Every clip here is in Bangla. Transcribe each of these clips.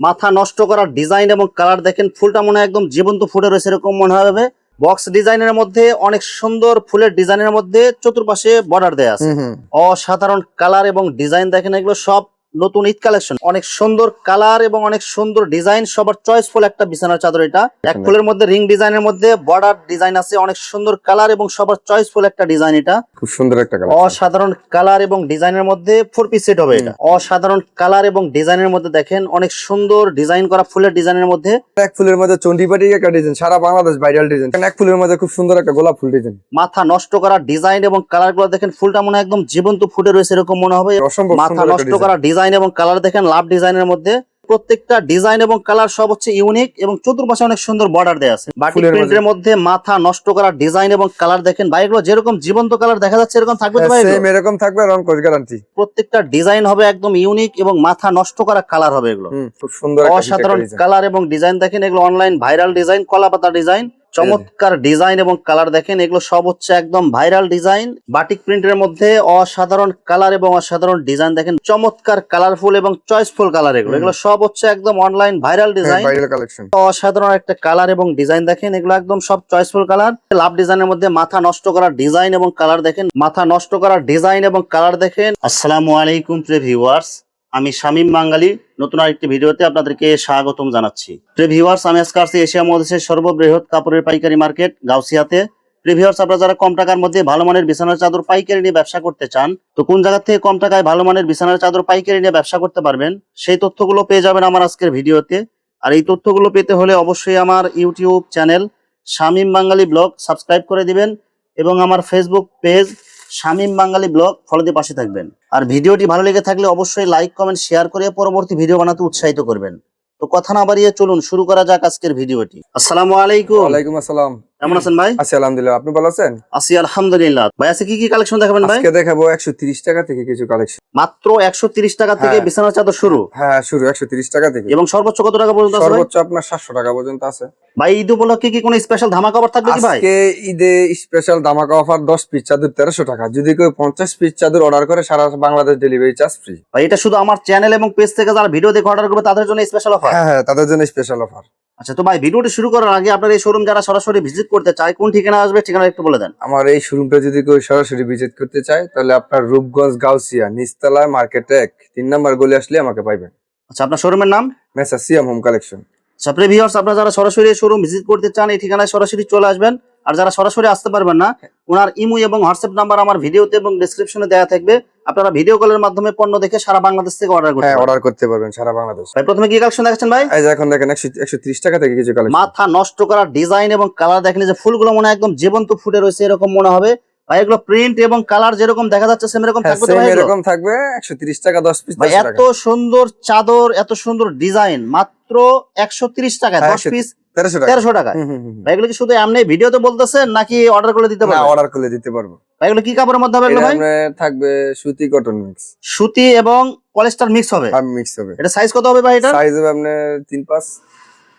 মাথা নষ্ট করার ডিজাইন এবং কালার দেখেন ফুলটা মনে হয় একদম জীবন্ত ফুটে রয়েছে এরকম মনে হবে বক্স ডিজাইনের মধ্যে অনেক সুন্দর ফুলের ডিজাইনের মধ্যে চতুর্পাশে বর্ডার দেয়া আছে। অসাধারণ কালার এবং ডিজাইন দেখেন এগুলো সব নতুন ঈদ কালেকশন। অনেক সুন্দর কালার এবং অনেক সুন্দর ডিজাইন সবার চয়েসফুল একটা বিছানার চাদর এটা। এক ফুলের মধ্যে রিং ডিজাইনের মধ্যে বর্ডার ডিজাইন আছে অনেক সুন্দর কালার এবং সবার চয়েসফুল একটা ডিজাইন এটা। খুব সুন্দর একটা কালার অসাধারণ কালার এবং ডিজাইনের মধ্যে ফোর পিস সেট হবে এটা। অসাধারণ কালার এবং ডিজাইনের মধ্যে দেখেন অনেক সুন্দর ডিজাইন করা ফুলের ডিজাইনের মধ্যে। এক ফুলের মধ্যে চন্ডিপাটি একটা ডিজাইন সারা বাংলাদেশ ভাইরাল ডিজাইন এক ফুলের মধ্যে খুব সুন্দর একটা গোলাপ ফুল ডিজাইন মাথা নষ্ট করা ডিজাইন এবং কালারগুলো দেখেন ফুলটা মনে একদম জীবন্ত ফুটে রয়েছে এরকম মনে হবে। মাথা নষ্ট করা ডিজাইন এবং কালার দেখেন লাভ ডিজাইনের মধ্যে প্রত্যেকটা ডিজাইন এবং কালার সব হচ্ছে ইউনিক এবং চতুর্পাশে অনেক সুন্দর বর্ডার দেওয়া আছে। বাটিক ফুলের প্রিন্টের মধ্যে মাথা নষ্ট করা ডিজাইন এবং কালার দেখেন। ভাই এগুলো যেরকম জীবন্ত কালার দেখা যাচ্ছে এরকম থাকবে সেম এরকম থাকবে রং কোর্স গ্যারান্টি প্রত্যেকটা ডিজাইন হবে একদম ইউনিক এবং মাথা নষ্ট করা কালার হবে এগুলো। খুব সুন্দর অসাধারণ কালার এবং ডিজাইন দেখেন এগুলো অনলাইন ভাইরাল ডিজাইন কলাপাতা ডিজাইন। চমৎকার ডিজাইন এবং কালার দেখেন এগুলো সব হচ্ছে একদম ভাইরাল ডিজাইন। বাটিক প্রিন্টের মধ্যে অসাধারণ কালার এবং অসাধারণ ডিজাইন দেখেন চমৎকার কালারফুল এবং চয়েসফুল কালার এগুলো। এগুলো সব হচ্ছে একদম অনলাইন ভাইরাল ডিজাইন। অসাধারণ একটা কালার এবং ডিজাইন দেখেন এগুলো একদম সব চয়েসফুল কালার। লাভ ডিজাইনের মধ্যে মাথা নষ্ট করার ডিজাইন এবং কালার দেখেন মাথা নষ্ট করার ডিজাইন এবং কালার দেখেন। আসসালামু আলাইকুম প্রিয় ভিউয়ার্স আমি শামীম বাঙালি, নতুন আরেকটি ভিডিওতে আপনাদেরকে স্বাগতম জানাচ্ছি। প্রিয় ভিউয়ার্স আমি আজকে আসছি এশিয়া মহাদেশের সর্ববৃহৎ কাপড়ের পাইকারি মার্কেট, গাউসিয়াতে। প্রিয় ভিউয়ার্স আপনারা যারা কম টাকার মধ্যে ভালো মানের বিছানার চাদর পাইকারি নিয়ে ব্যবসা করতে চান, তো কোন জায়গা থেকে কম টাকায় ভালো মানের বিছানার চাদর পাইকারি নিয়ে ব্যবসা করতে পারবেন, সেই তথ্যগুলো পেয়ে যাবেন আমার আজকের ভিডিওতে। আর এই তথ্যগুলো পেতে হলে অবশ্যই আমার YouTube channel Shamim Bangali blog subscribe করে দিবেন এবং আমার Facebook page Shamim Bangali blog follow দিয়ে পাশে থাকবেন। আর ভিডিওটি ভালো লেগে থাকলে অবশ্যই লাইক কমেন্ট শেয়ার করে পরবর্তী ভিডিও বানাতে উৎসাহিত করবেন। তো কথা না বাড়িয়ে চলুন, শুরু করা যাক আজকের ভিডিওটি। আসসালামু আলাইকুম। ওয়ালাইকুম আসসালাম। কেমন আছেন ভাই? আছি আলহামদুলিল্লাহ। আপনি ভালো আছেন? আছি আলহামদুলিল্লাহ। ভাই আজকে কি কি কালেকশন দেখাবেন ভাই? আজকে দেখাবো একশো তিরিশ টাকা থেকে কিছু কালেকশন মাত্র একশো তিরিশ টাকা থেকে হ্যাঁ। বিছানার চাদর শুরু। হ্যাঁ শুরু একশো তিরিশ টাকা থেকে। এবং সর্বোচ্চ কত টাকা পর্যন্ত আছে সর্বোচ্চ আপনার সাতশো টাকা পর্যন্ত আছে। ভাই ঈদ উপলক্ষে কি কোনো স্পেশাল ধামাকা অফার থাকবে কি ভাই? আজকে ঈদে স্পেশাল ধামাকা অফার দশ পিস চাদর তেরোশো টাকা। যদি কেউ পঞ্চাশ পিস চাদর অর্ডার করে সারা বাংলাদেশ ডেলিভারি চার্জ ফ্রি ভাই এটা শুধু আমার চ্যানেল এবং পেজ থেকে যারা ভিডিও দেখে অর্ডার করবে তাদের জন্য স্পেশাল অফার হ্যাঁ হ্যাঁ তাদের জন্য স্পেশাল অফার আচ্ছা তো ভাই ভিডিওটি শুরু করার আগে আপনার এই শোরুম যারা সরাসরি ভিজিট করতে চায় কোন ঠিকানা আসবে ঠিকানা একটু বলে দেন। আমার এই শোরুমটা যদি কেউ সরাসরি ভিজিট করতে চায় তাহলে আপনার রূপগঞ্জ গাউসিয়া নিচতলা মার্কেট এক তিন নাম্বার গলি আসলে আমাকে পাইবেন। আচ্ছা আপনার শোরুমের নাম? মেসা সিয়াম হোম কালেকশন প্রিয় ভিউয়ার্স আপনারা যারা সরাসরি শোরুম ভিজিট করতে চান এই ঠিকানায় সরাসরি চলে আসবেন। আর যারা সরাসরি আসতে পারবেন না ওনার ইমো এবং হোয়াটসঅ্যাপ নাম্বার আমার ভিডিওতে এবং ডেসক্রিপশনে দেওয়া থাকবে। আপনারা ভিডিও কলের মাধ্যমে পণ্য দেখে সারা বাংলাদেশ থেকে অর্ডার করতে হ্যাঁ অর্ডার করতে পারবেন সারা বাংলাদেশ। ভাই প্রথমে কি কালেকশন দেখাচ্ছেন ভাই? এই যে এখন দেখেন একশো একশো ত্রিশ টাকা থেকে কিছু কালেকশন মাথা নষ্ট করা ডিজাইন এবং কালার দেখেন যে ফুলগুলো মনে হয় একদম জীবন্ত ফুটে রয়েছে এরকম মনে হবে। ভাই এগুলো প্রিন্ট এবং কালার যেরকম দেখা যাচ্ছে সেম এরকম হ্যাঁ থাকবে তো ভাই এরকম থাকবে একশো তিরিশ টাকা দশ পিস ভাই এত সুন্দর চাদর এত সুন্দর ডিজাইন মাত্র একশো তিরিশ টাকায় হ্যাঁ, দশ পিস তেরোশো টাকা। ভাই এগুলো কি শুধু এমনি ভিডিওতে বলতেছেন নাকি অর্ডার করে দিতে পারবেন? অর্ডার করলে দিতে পারব। ভাইগুলো কি কাপড়ের মধ্যে হবে ভাই? থাকবে সুতি কটন মিক্স সুতি এবং পলিস্টার মিক্স হবে? মিক্স হবে। এটা সাইজ কত হবে ভাই এটা? সাইজ হবে আপনার তিন পাঁচ।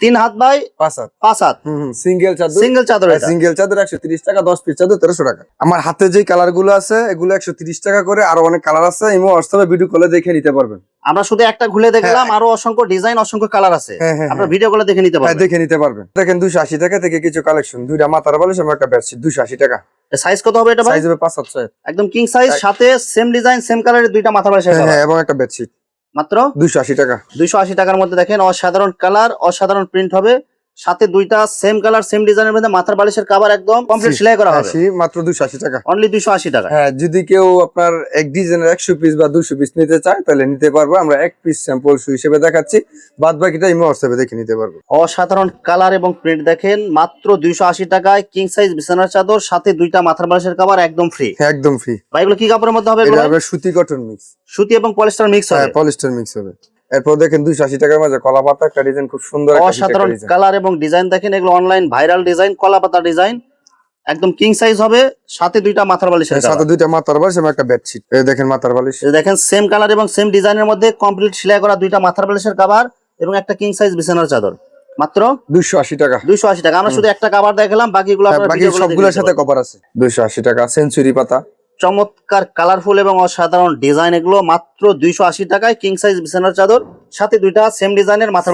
তিন হাত বাই পাঁচ হাত। পাঁচ হাত। সিঙ্গেল চাদর। সিঙ্গেল চাদর সিঙ্গেল চাদর একশো তিরিশ টাকা দশ পিস চাদর তেরোশো টাকা। আমার হাতে যে কালারগুলো আছে এগুলো একশো তিরিশ টাকা করে আরও অনেক কালার আছে ইমো হোয়াটসঅ্যাপে ভিডিও কলে দেখে নিতে পারবেন। আমরা শুধু একটা খুলে দেখলাম আরও অসংখ্য ডিজাইন অসংখ্য কালার আছে। হ্যাঁ হ্যাঁ আপনার ভিডিও করে দেখে নিতে হ্যাঁ পারবেন। দেখে নিতে পারবেন। দেখেন দুশো আশি টাকা থেকে কিছু কালেকশন দুইটা মাথার বালিশ এবং একটা বেডশিট দুশো আশি টাকা। সাইজ কত হবে এটা সাইজ হবে পাঁচ সাত একদম কিং সাইজ সাথে সেম ডিজাইন সেম কালারের দুইটা মাথা বালিশ হ্যাঁ হ্যাঁ এবং একটা বেডশিট মাত্র দুইশো আশি টাকা। দুইশো আশি টাকার মধ্যে দেখেন অসাধারণ কালার অসাধারণ প্রিন্ট হবে। সাথে দুইটা সেম কালার সেম ডিজাইনের মধ্যে মাথার বালিশের কাভার একদম কমপ্লিট সেলাই করা হবে। মাত্র দুশো আশি টাকা। অনলি দুইশো আশি টাকা। হ্যাঁ যদি কেউ আপনার এক ডিজাইনের একশো পিস বা দুশো পিস নিতে চায় তাহলে নিতে পারব। আমরা এক পিস স্যাম্পল হিসেবে দেখাচ্ছি। বাদ বাকিটা ইমো হোয়াটসঅ্যাপে দেখে নিতে পারব। অসাধারণ কালার এবং প্রিন্ট দেখেন মাত্র দুইশো আশি টাকায় কিং সাইজ বিছানার চাদর সাথে দুইটা মাথার বালিশের কাভার একদম ফ্রি হ্যাঁ, একদম ফ্রি ভাই এগুলো কি কাপড়ের মধ্যে হবে এটা হবে সুতি কটন মিক্স সুতি এবং পলিস্টার মিক্স হবে। হ্যাঁ পলিস্টার মিক্স হবে। এরপর দেখেন দুইশো আশি টাকার মাঝে কলা পাতা একটা ডিজাইন খুব সুন্দর অসাধারণ কালার এবং ডিজাইন দেখেন এগুলো অনলাইন ভাইরাল ডিজাইন কলা পাতা ডিজাইন একদম কিং সাইজ হবে সাথে দুইটা মাথার বালিশের সাথে দুইটা মাথার বালিশ এবং একটা বেডশিট এই দেখেন মাথার বালিশ। দেখেন সেম কালার এবং সেম ডিজাইনের মধ্যে কমপ্লিট সেলাই করা দুইটা মাথার বালিশের কাভার এবং একটা কিং সাইজ বিছানার চাদর। মাত্র দুইশো আশি টাকা। দুইশো আশি টাকা। আমরা শুধু একটা কাভার দেখালাম বাকিগুলো হ্যাঁ, আপনারা বাকি সবগুলোর সাথে কভার আছে। দুইশো আশি টাকা সেঞ্চুরি পাতা। চমৎকার কালারফুল এবং অসাধারণ ডিজাইন এগুলো মাত্র দুইশো আশি টাকায় কিং সাইজ বিছানার চাদর সাথে দুইটা সেম ডিজাইনের মাথার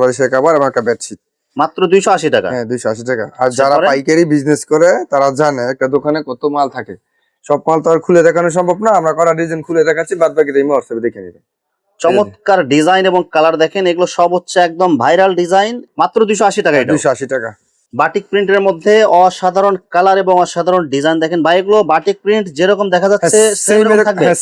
বালিশের কাবার এবং একটা বেডশিট মাত্র দুইশো আশি টাকা। হ্যাঁ দুইশো আশি টাকা। আর যারা পাইকারি বিজনেস করে তারা জানে একটা দোকানে কত মাল থাকে। সব মাল তো আর খুলে দেখানো সম্ভব না আমরা করা ডিজাইন খুলে দেখাচ্ছি বাদ বাকি এই হোয়াটসঅ্যাপে দেখে নিবেন। চমৎকার ডিজাইন এবং কালার দেখেন এগুলো সব হচ্ছে একদম ভাইরাল ডিজাইন মাত্র দুইশো আশি টাকা দুইশো আশি টাকা। বাটিক প্রিন্টের মধ্যে অসাধারণ কালার এবং অসাধারণ ডিজাইন দেখেন। ভাই এগুলো বাটিক প্রিন্ট যেরকম দেখা যাচ্ছে সেম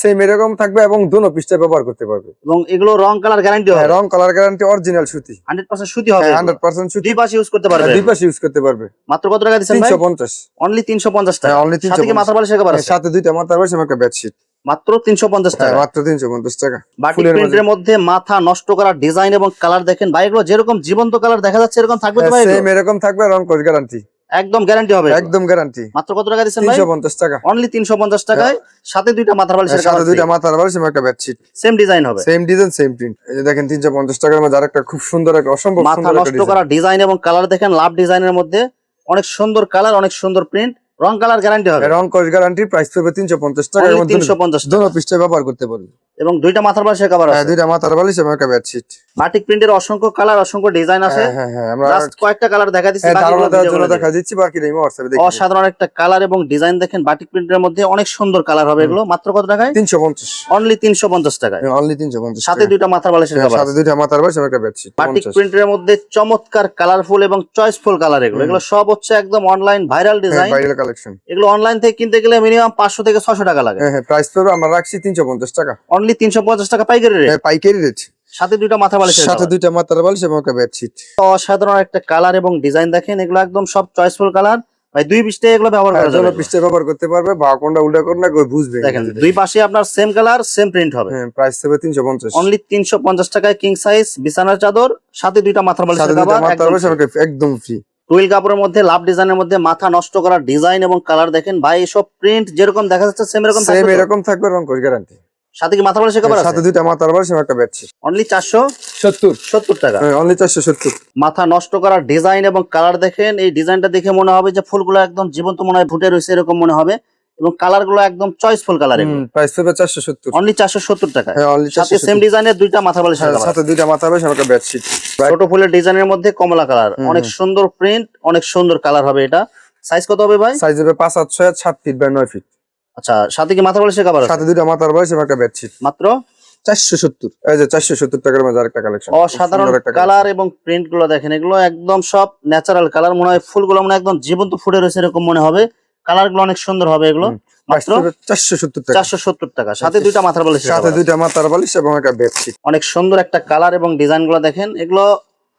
সেম এরকম থাকবে। এবং দুনো পিসটা ব্যবহার করতে পারবে। এবং এগুলো রং কালার গ্যারান্টি হবে। হ্যাঁ, রং কালার গ্যারান্টি অরিজিনাল সুতি। হান্ড্রেড পার্সেন্ট সুতি হবে। হান্ড্রেড পার্সেন্ট সুতি। দুই পাশে ইউজ করতে পারবে। হ্যাঁ, দুই পাশে ইউজ করতে পারবে। মাত্র কত টাকা দিচ্ছেন ভাই? তিনশো পঞ্চাশ। অনলি তিনশো পঞ্চাশ টাকা হ্যাঁ, only সাথে কি 350 মাথা বালিশের কভার আছে? সাথে দুইটা মাথার বালিশ এবং একটা বেডশিট মাত্র তিনশো পঞ্চাশ হ্যাঁ, টাকা। মাত্র তিনশো পঞ্চাশ টাকা। ফুলের প্রিন্টের মধ্যে মাথা নষ্ট করা ডিজাইন এবং কালার দেখেন। ভাই এগুলো যেরকম জীবন্ত কালার দেখা যাচ্ছে এরকম থাকবে তো ভাই সেম হ্যাঁ, এরকম থাকবে রং কোর্স গ্যারান্টি একদম গ্যারান্টি হবে একদম গ্যারান্টি মাত্র কত টাকা দিচ্ছেন ভাই? তিনশো পঞ্চাশ টাকা। অনলি তিনশো পঞ্চাশ টাকায় সাথে দুইটা মাথার বালিশের সাথে দুইটা মাথার বালিশ এবং একটা বেডশিট সেম ডিজাইন হবে। সেম ডিজাইন সেম প্রিন্ট এই যে দেখেন তিনশো পঞ্চাশ টাকার মধ্যে আরেকটা খুব সুন্দর একটা অসম্ভব মাথা নষ্ট করা ডিজাইন এবং কালার দেখেন লাভ ডিজাইনের মধ্যে। অনেক সুন্দর কালার অনেক সুন্দর প্রিন্ট রং কালার গ্যারান্টি হবে। রং কালার গ্যারান্টি প্রাইস পড়বে তিনশো পঞ্চাশ টাকা তিনশো পঞ্চাশ দোনো পিসটা ব্যবহার করতে পারবে। এবং দুইটা মাথার বালিশের কভার হ্যাঁ আছে। দুইটা মাথার বালিশ এবং একটা বেডশিট বাটিক প্রিন্টের অসংখ্য কালার অসংখ্য ডিজাইন আছে। হ্যাঁ হ্যাঁ হ্যাঁ আমরা জাস্ট কয়েকটা কালার দেখা দিচ্ছি হ্যাঁ, বাকিগুলো ধারণা দেওয়ার জন্য দেখা দিচ্ছি বাকি নেই হোয়াটসঅ্যাপে দেখে অসাধারণ একটা কালার এবং ডিজাইন দেখেন বাটিক প্রিন্টের মধ্যে অনেক সুন্দর কালার হবে এগুলো। মাত্র কত টাকায়? তিনশো পঞ্চাশ। অনলি তিনশো পঞ্চাশ টাকায়। অনলি তিনশো পঞ্চাশ সাথে দুইটা মাথার বালিশের হ্যাঁ, কভার সাথে দুইটা মাথার বালিশ এবং একটা বেডশিট বাটিক প্রিন্টের মধ্যে চমৎকার কালারফুল এবং চয়েসফুল কালার এগুলো। এগুলো সব হচ্ছে একদম online viral design viral collection এগুলো অনলাইন থেকে কিনতে গেলে মিনিমাম পাঁচশো থেকে ছশো টাকা লাগে। হ্যাঁ হ্যাঁ প্রাইস পড়বে আমরা রাখছি তিনশো পঞ্চাশ টাকা। অনলি তিনশো পঞ্চাশ টাকা পাইকারি রেট হ্যাঁ, পাইকারি রেট সাথে দুইটা মাথা বালিশের সাথে দুইটা মাথার বালিশ এবং একটা বেডশিট অসাধারণ একটা কালার এবং ডিজাইন দেখেন এগুলো একদম সব চয়েসফুল কালার ভাই দুই পৃষ্ঠে এগুলো ব্যবহার করা জন্য যাবে পিসটা ব্যবহার করতে পারবে বা কোনটা উল্টা কোনটা কেউ বুঝবে। দেখেন দুই পাশে আপনার সেম কালার সেম প্রিন্ট হবে। হ্যাঁ প্রাইস হবে তিনশো পঞ্চাশ। অনলি তিনশো পঞ্চাশ টাকায় কিং সাইজ বিছানার চাদর সাথে দুইটা মাথার বালিশ একদম ফ্রি টুইল কাপড়ের মধ্যে লাভ ডিজাইনের মধ্যে মাথা নষ্ট করা ডিজাইন এবং কালার দেখেন। ভাই এসব প্রিন্ট যেরকম দেখা যাচ্ছে সেম এরকম থাকবে তো? এরকম থাকবে রং গ্যারান্টি সাথে কি মাথা বালিশের কভার সাথে দুইটা বালিশ এবং একটা বেডশিট অনলি চারশো সত্তর। সত্তর টাকা। অনলি চারশো সত্তর। মাথা নষ্ট করার ডিজাইন এবং কালার দেখেন এই ডিজাইনটা দেখে মনে হবে যে ফুলগুলো একদম জীবন্ত মনে হয় ফুটে রয়েছে এরকম মনে হবে। এবং কালারগুলো একদম চয়েসফুল কালার প্রাইস পড়বে চারশো সত্তর। অনলি চারশো সত্তর টাকা। হ্যাঁ অনলি সাথে সেম ডিজাইনের দুইটা মাথা হ্যাঁ, সাথে দুইটা মাথার বালিশ এবং একটা বেডশিট ছোট ফুলের ডিজাইনের মধ্যে কমলা কালার অনেক সুন্দর প্রিন্ট অনেক সুন্দর কালার হবে এটা। সাইজ কত হবে ভাই? সাইজ হবে পাঁচ আট ছয় সাত ফিট বাই নয় ফিট আচ্ছা সাথে কি মাথা বালিশের কভার সাথে দুইটা মাথার বালিশ এবং একটা বেডশিট মাত্র? চারশো সত্তর। এই যে চারশো সত্তর টাকার মধ্যে আরেকটা কালেকশন অসাধারণ কালার এবং প্রিন্টগুলো দেখেন এগুলো একদম সব ন্যাচারাল কালার মনে হয় ফুলগুলো মনে হয় একদম জীবন্ত ফুটে রয়েছে এরকম মনে হবে। কালারগুলো অনেক সুন্দর হবে এগুলো। মাত্র? চারশো সত্তর টাকা। চারশো সত্তর টাকা। সাথে দুইটা মাথার বালিশের সাথে দুইটা মাথার বালিশ এবং একটা বেডশিট অনেক সুন্দর একটা কালার এবং ডিজাইনগুলো দেখেন। এগুলো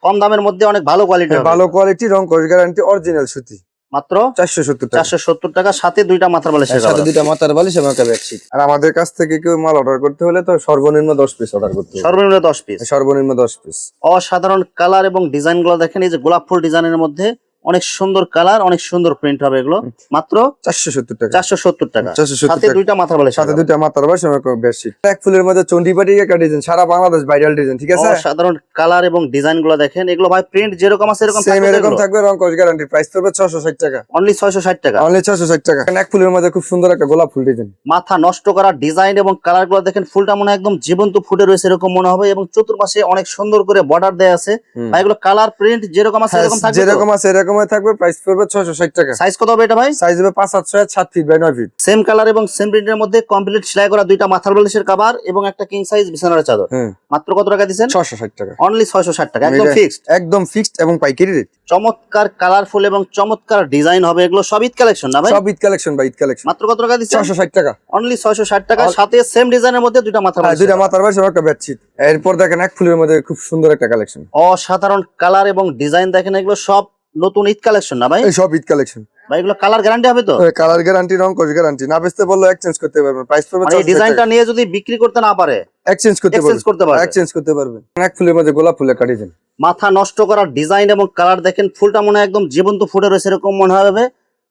কম দামের মধ্যে অনেক ভালো কোয়ালিটি ভালো কোয়ালিটি রং গ্যারান্টি অরিজিনাল সুতি। মাত্র চারশো সত্তর চারশো সত্তর টাকা সাথে দুইটা মাথার বালিশ সাথে দুইটা মাথার বালিশ এবং একটা বেডশিট আর আমাদের কাছ থেকে কেউ মাল অর্ডার করতে হলে তো সর্বনিম্ন দশ পিস অর্ডার করতে হবে। সর্বনিম্ন দশ পিস সর্বনিম্ন দশ পিস অসাধারণ কালার এবং ডিজাইনগুলো দেখেন এই যে গোলাপ ফুল ডিজাইনের মধ্যে অনেক সুন্দর কালার অনেক সুন্দর প্রিন্ট হবে এগুলো। মাত্র চারশো সত্তর টাকা। চারশো সত্তর টাকা। সাথে দুইটা মাথার বালিশ সাথে দুইটা মাথার বালিশ বেডশিট এক ফুলের মধ্যে চন্ডিপাটি একটা ডিজাইন সারা বাংলাদেশ ভাইরাল ডিজাইন ঠিক আছে? সাধারণ কালার এবং ডিজাইনগুলো দেখেন। এগুলো ভাই প্রিন্ট যেরকম আছে এরকম সেম এরকম থাকবে রং কোর্স গ্যারান্টি প্রাইস পড়বে ষাট টাকা। অনলি ছয়শো ষাট টাকা। অনলি ছশো ষাট টাকা। এক ফুলের মধ্যে খুব সুন্দর একটা গোলাপ ফুল ডিজাইন মাথা নষ্ট করা ডিজাইন এবং কালারগুলো দেখেন ফুলটা মনে হয় একদম জীবন্ত ফুটে রয়েছে এরকম মনে হবে এবং চতুর্পাশে অনেক সুন্দর করে বর্ডার দেয়া আছে। ভাই এগুলো কালার প্রিন্ট যেরকম আছে এরকম থাকবে হ্যাঁ, যেরকম আছে এরকমই থাকবে প্রাইস পড়বে ছশো ষাট টাকা। সাইজ কত হবে এটা ভাই? সাইজ হবে পাঁচ সাত ছয় সাত ফিট বাই নয় ফিট সেম কালার এবং সেম প্রিন্টের মধ্যে কমপ্লিট সেলাই করা দুইটা মাথার বালিশের কভার এবং একটা কিং সাইজ বিছানার চাদর। হ্যাঁ। মাত্র কত টাকা দিচ্ছেন? ছশো ষাট টাকা। অনলি ছয়শো ষাট টাকা একদম ফিক্সড একদম ফিক্সড এবং পাইকারি রেট চমৎকার কালারফুল এবং চমৎকার ডিজাইন হবে এগুলো সব ঈদ কালেকশন না ভাই? সব ঈদ কালেকশন বা ঈদ কালেকশন মাত্র কত টাকা দিচ্ছেন? ছশো ষাট টাকা। অনলি ছয়শো ষাট টাকা সাথে সেম ডিজাইনের মধ্যে দুইটা মাথার হ্যাঁ বালিশ। দুইটা মাথার বালিশ একটা বেডশিট এরপর দেখেন এক ফুলের মধ্যে খুব সুন্দর একটা কালেকশন অসাধারণ কালার এবং ডিজাইন দেখেন এগুলো সব নতুন ঈদ কালেকশন না ভাই? এই সব ঈদ কালেকশন ভাই এগুলো কালার গ্যারান্টি হবে তো? কালার গ্যারান্টি রং কোর্স গ্যারান্টি না বেচতে বললে এক্সচেঞ্জ করতে পারবেন। প্রাইস পড়বে মানে এই ডিজাইনটা নিয়ে যদি বিক্রি করতে না পারে এক্সচেঞ্জ করতে পারবেন। এক্সচেঞ্জ করতে পারবে? এক্সচেঞ্জ করতে পারবেন। এক ফুলের মধ্যে গোলাপ ফুলের একটা ডিজাইন মাথা নষ্ট করার ডিজাইন এবং কালার দেখেন ফুলটা মনে একদম জীবন্ত ফুটে রয়েছে এরকম মনে হবে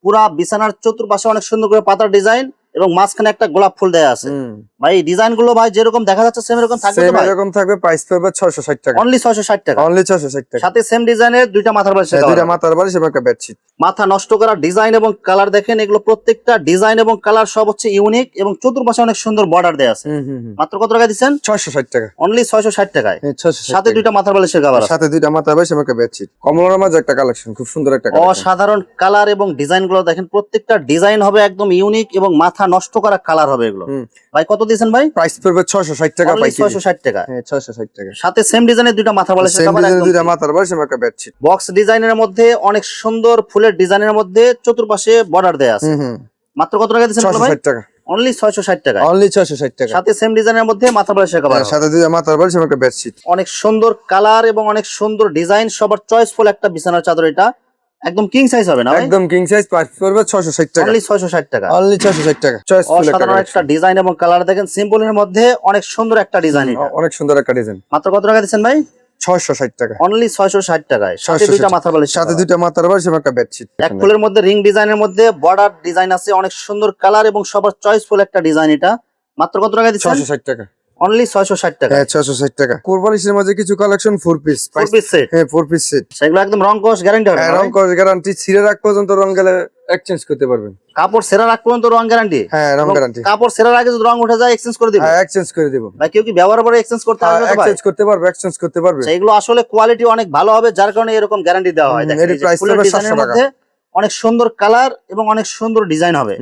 পুরা বিছানার চতুর্পাশে অনেক সুন্দর করে পাতার ডিজাইন এবং মাঝখানে একটা গোলাপ ফুল দেয়া আছে। ভাই ডিজাইনগুলো ভাই যেরকম দেখা যাচ্ছে সেম এরকম থাকবে সেম এরকম থাকবে প্রাইস পড়বে ছয়শো ষাট টাকা। অনলি ছয়শো ষাট টাকা। অনলি ছয়শো ষাট টাকা। সাথে সেম ডিজাইনের দুইটা মাথার বালিশের হ্যাঁ, দুইটা মাথার বালিশ এবং একটা বেডশিট মাথা নষ্ট করা ডিজাইন এবং কালার দেখেন এগুলো প্রত্যেকটা ডিজাইন এবং কালার সব হচ্ছে ইউনিক এবং চতুর্পাশে অনেক সুন্দর বর্ডার দেওয়া আছে। মাত্র কত টাকা দিচ্ছেন? ছয়শো ষাট টাকা। অনলি ছয়শো ষাট টাকায়। হ্যাঁ, ছয়শো ষাট সাথে। দুইটা মাথার বালিশের আছে। সাথে দুইটা মাথার বালিশ এবং একটা বেডশিট কমলার মাঝে একটা কালেকশন খুব সুন্দর একটা কালেকশন অসাধারণ কালার এবং ডিজাইনগুলো দেখেন প্রত্যেকটা ডিজাইন হবে একদম ইউনিক এবং মাথা নষ্ট করা কালার হবে এগুলো। ভাই কত দিয়েছেন ভাই? প্রাইস পড়বে ছয়শো ষাট টাকা পাইকারি। ছয়শো ষাট টাকা। হ্যাঁ ছয়শো ষাট টাকা। সাথে সেম ডিজাইনের দুইটা মাথার বালিশের সেম ডিজাইনের একদম মাথার বালিশ এবং একটা বেডশিট বক্স ডিজাইনের মধ্যে অনেক সুন্দর ফুলের ডিজাইনের মধ্যে চতুর্পাশে বর্ডার দেয়া আছে। মাত্র কত টাকা ছয়শো ভাই? ষাট টাকা। অনলি ছয়শো ষাট টাকা অনলি ছয়শো ষাট টাকা। সাথে সেম ডিজাইনের মধ্যে হ্যাঁ, সাথে মাথার বালিশ এবং একটা বেডশিট অনেক সুন্দর কালার এবং অনেক সুন্দর ডিজাইন সবার চয়েসফুল একটা বিছানার চাদর এটা। একদম কিং সাইজ হবে না একদম কিং সাইজ প্রাইস পড়বে ছয়শো ষাট টাকা। অনলি ছয়শো ষাট টাকা। অনলি ছয়শো ষাট টাকা চয়েস অসাধারণ একটা ডিজাইন এবং কালার দেখেন সিম্পলের মধ্যে অনেক সুন্দর একটা ডিজাইন এটা। অনেক সুন্দর একটা ডিজাইন মাত্র কত টাকা দিচ্ছেন ভাই? ছয়শো ষাট টাকা। অনলি ছয়শো ষাট টাকায়। সাথে 660 দুইটা মাথা বালিশ সাথে দুইটা মাথার বালিশ এবং একটা বেডশিট এক ফুলের মধ্যে রিং ডিজাইনের মধ্যে বর্ডার ডিজাইন আছে অনেক সুন্দর কালার এবং সবার চয়েসফুল একটা ডিজাইন এটা। মাত্র কত টাকা দিচ্ছেন? ছয়শো ষাট টাকা। অনলি ছয়শো ষাট টাকা। হ্যাঁ ছয়শো ষাট টাকা। কোরবালিশের মাঝে কিছু collection four piece four piece set হ্যাঁ ফোর পিস সেট সেগুলো একদম রং কোশ গ্যারান্টি হবে হ্যাঁ না রং ভাই? গ্যারান্টি ছিঁড়ে রাখ পর্যন্ত রং গেলে এক্সচেঞ্জ করতে পারবেন। কাপড় সেরা রাখ পর্যন্ত রং গ্যারান্টি হ্যাঁ রং গ্যারান্টি কাপড় সেরার আগে যদি রং উঠে যায় এক্সচেঞ্জ করে দিবে? হ্যাঁ এক্সচেঞ্জ করে দিব। ভাই কেউ কি ব্যবহার করে এক্সচেঞ্জ করতে পারবে এক্সচেঞ্জ করতে পারবে এক্সচেঞ্জ করতে পারবে। সেইগুলো আসলে কোয়ালিটি অনেক ভালো হবে যার কারণে এরকম গ্যারান্টি দেওয়া হয়। দেখেন এর যে ডিজাইনের 700 টাকা। অনেক সুন্দর কালার এবং অনেক সুন্দর ডিজাইন হবে।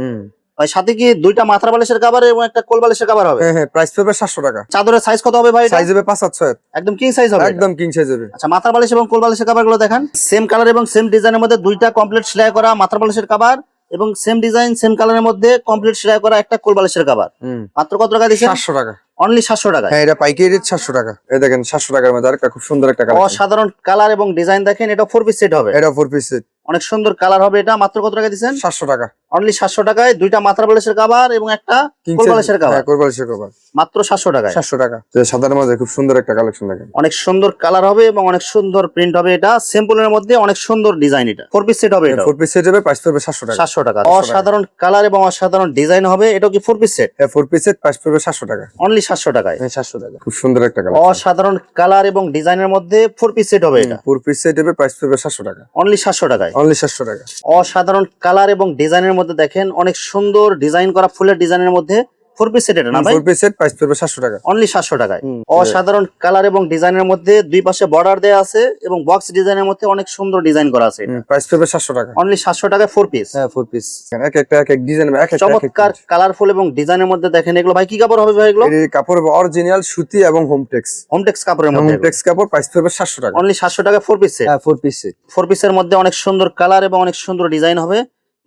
সাথে কি দুইটা মাথার বালিশের কাভার এবং একটা কোল বালিশের কাভার হবে? হ্যাঁ প্রাইস পড়বে সাতশো টাকা। চাদরের সাইজ কত হবে ভাই সাইজ হবে পাঁচ সাত ছয় একদম কিং সাইজ হবে একদম কিং সাইজ হবে। আচ্ছা মাথার বালিশ এবং কোল বালিশের কাভারগুলো দেখেন। সেম কালার এবং সেম ডিজাইনের মধ্যে দুইটা কমপ্লিট সেলাই করা মাথার বালিশের কাভার এবং সেম ডিজাইন সেম কালারের মধ্যে কমপ্লিট সেলাই করা একটা কোল বালিশের কাভার হুম। মাত্র কত টাকা দিয়েছেন সাতশো টাকা। অনলি সাতশো টাকা হ্যাঁ এটা পাইকারি রেট সাতশো টাকা। এই দেখেন সাতশো টাকার মধ্যে আরেকটা খুব সুন্দর একটা কালার অসাধারণ কালার এবং ডিজাইন দেখেন এটা ফোর পিস সেট হবে। এটা ফোর পিস সেট অনেক সুন্দর কালার হবে এটা। মাত্র কত টাকা দিচ্ছেন? সাতশো টাকা। অনলি সাতশো টাকায় দুইটা মাথার বালিশের কাভার এবং একটা কিং কোল হ্যাঁ কোরবালিশের কভার মাত্র সাতশো টাকায়। সাতশো টাকা। সাদার মাঝে খুব সুন্দর একটা কালেকশন দেখেন। অনেক সুন্দর কালার হবে এবং অনেক সুন্দর প্রিন্ট হবে এটা। সিম্পলের মধ্যে অনেক সুন্দর ডিজাইন এটা। ফোর পিস সেট হবে এটা ফোর পিস সেট হবে প্রাইস পড়বে সাতশো টাকা। সাতশো টাকা। 700 টাকা। অসাধারণ কালার এবং অসাধারণ ডিজাইন হবে। এটাও কি ফোর পিস সেট হ্যাঁ ফোর পিস সেট প্রাইস পড়বে সাতশো টাকা। অনলি সাতশো টাকায়। সাতশো টাকা। খুব সুন্দর একটা কালার অসাধারণ কালার এবং ডিজাইনের মধ্যে ফোর পিস সেট হবে এটা। ফোর পিস সেট হবে প্রাইস পড়বে সাতশো টাকা। অনলি সাতশো টাকায়। অনলি সাতশো টাকা। অসাধারণ কালার এবং ডিজাইনের মধ্যে দেখেন অনেক সুন্দর ডিজাইন করা ফুলের ডিজাইনের মধ্যে ফোর পিস সেট এটা না ভাই? ফোর পিস সেট প্রাইস পড়বে সাতশো টাকা। অনলি সাতশো টাকায়। অসাধারণ কালার এবং ডিজাইনের মধ্যে দুই পাশে বর্ডার দেওয়া আছে এবং বক্স ডিজাইনের মধ্যে অনেক সুন্দর ডিজাইন করা আছে প্রাইস পড়বে সাতশো টাকা। অনলি সাতশো টাকায় ফোর পিস হ্যাঁ ফোর পিস এক একটা এক এক ডিজাইন এক এক চমৎকার কালারফুল এবং ডিজাইনের মধ্যে দেখেন এগুলো। ভাই কি কাপড় হবে ভাই এগুলো? এর কাপড় অরিজিনাল সুতি এবং হোমটেক্স হোমটেক্স কাপড়ের মধ্যে হোমটেক্স কাপড় প্রাইস পড়বে সাতশো টাকা। অনলি সাতশো টাকা ফোর পিস সেট হ্যাঁ ফোর পিস সেট ফোর পিসের মধ্যে অনেক সুন্দর কালার এবং অনেক সুন্দর ডিজাইন হবে।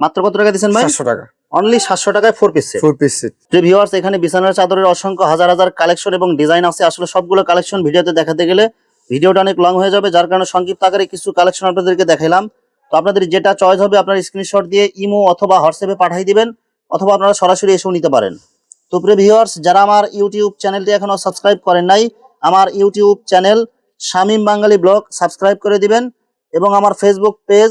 মাত্র কত টাকা দিচ্ছেন ভাই? সাতশো টাকা। অনলি সাতশো টাকায় ফোর পিস ফোর পিস যে ভিউয়ার্স এখানে বিছানার চাদরের অসংখ্য হাজার হাজার কালেকশন এবং ডিজাইন আছে। আসলে সবগুলো কালেকশন ভিডিওতে দেখাতে গেলে ভিডিওটা অনেক লং হয়ে যাবে যার কারণে সংক্ষিপ্ত আকারে কিছু কালেকশন আপনাদেরকে দেখাইলাম। তো আপনাদের যেটা চয়েস হবে আপনার স্ক্রিনশট দিয়ে ইমো অথবা হোয়াটসঅ্যাপে পাঠিয়ে দিবেন অথবা আপনারা সরাসরি এসেও নিতে পারেন। তো প্রিয় ভিউয়ার্স যারা আমার ইউটিউব চ্যানেলটি এখনও সাবস্ক্রাইব করেন নাই আমার YouTube channel Shamim Bangali vlog subscribe করে দিবেন এবং আমার Facebook page